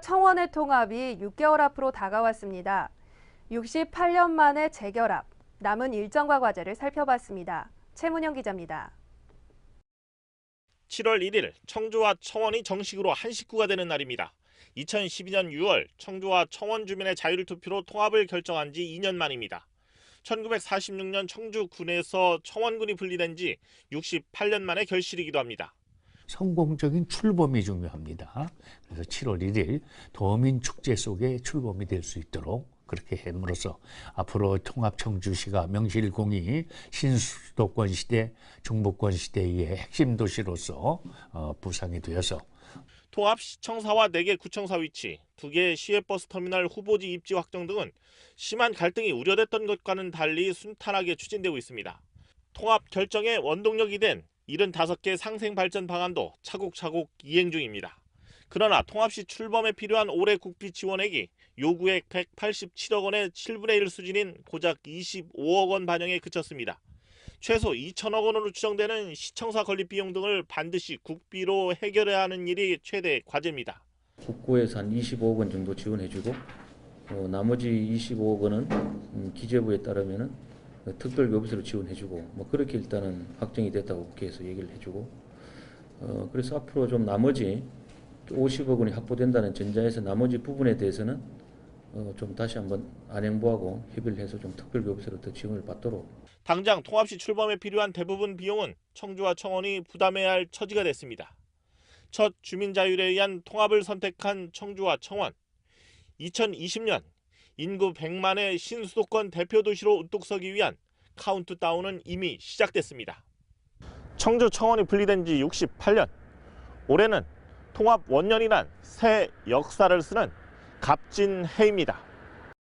청원의 통합이 6개월 앞으로 다가왔습니다. 68년 만에 재결합, 남은 일정과 과제를 살펴봤습니다. 최문영 기자입니다. 7월 1일 청주와 청원이 정식으로 한 식구가 되는 날입니다. 2012년 6월 청주와 청원 주민의 자율 투표로 통합을 결정한 지 2년 만입니다. 1946년 청주군에서 청원군이 분리된 지 68년 만의 결실이기도 합니다. 성공적인 출범이 중요합니다. 그래서 7월 1일 도민 축제 속에 출범이 될 수 있도록 그렇게 함으로써 앞으로 통합 청주시가 명실공히 신수도권 시대, 중부권 시대의 핵심 도시로서 어, 부상이 되어서 통합 시청사와 4개 구청사 위치, 2개 시외버스 터미널 후보지 입지 확정 등은 심한 갈등이 우려됐던 것과는 달리 순탄하게 추진되고 있습니다. 통합 결정의 원동력이 된 75개 상생 발전 방안도 차곡차곡 이행 중입니다. 그러나 통합 시 출범에 필요한 올해 국비 지원액이 요구액 187억 원의 7분의 1 수준인 고작 25억 원 반영에 그쳤습니다. 최소 2천억 원으로 추정되는 시청사 건립 비용 등을 반드시 국비로 해결해야 하는 일이 최대 과제입니다. 국고에서 한 25억 원 정도 지원해주고 어, 나머지 25억 원은 음, 기재부에 따르면은 그 특별교부세로 지원해주고 뭐 그렇게 일단은 확정이 됐다고 국회에서 얘기를 해주고 어, 그래서 앞으로 좀 나머지 50억 원이 확보된다는 전자에서 나머지 부분에 대해서는 어, 좀 다시 한번 안행부하고 협의를 해서 좀 특별교부세로 더 지원을 받도록 당장 통합 시 출범에 필요한 대부분 비용은 청주와 청원이 부담해야 할 처지가 됐습니다. 첫 주민 자율에 의한 통합을 선택한 청주와 청원. 2020년 인구 100만의 신수도권 대표 도시로 우뚝 서기 위한 카운트다운은 이미 시작됐습니다. 청주 청원이 분리된 지 68년. 올해는 통합 원년이란 새 역사를 쓰는 값진 해입니다.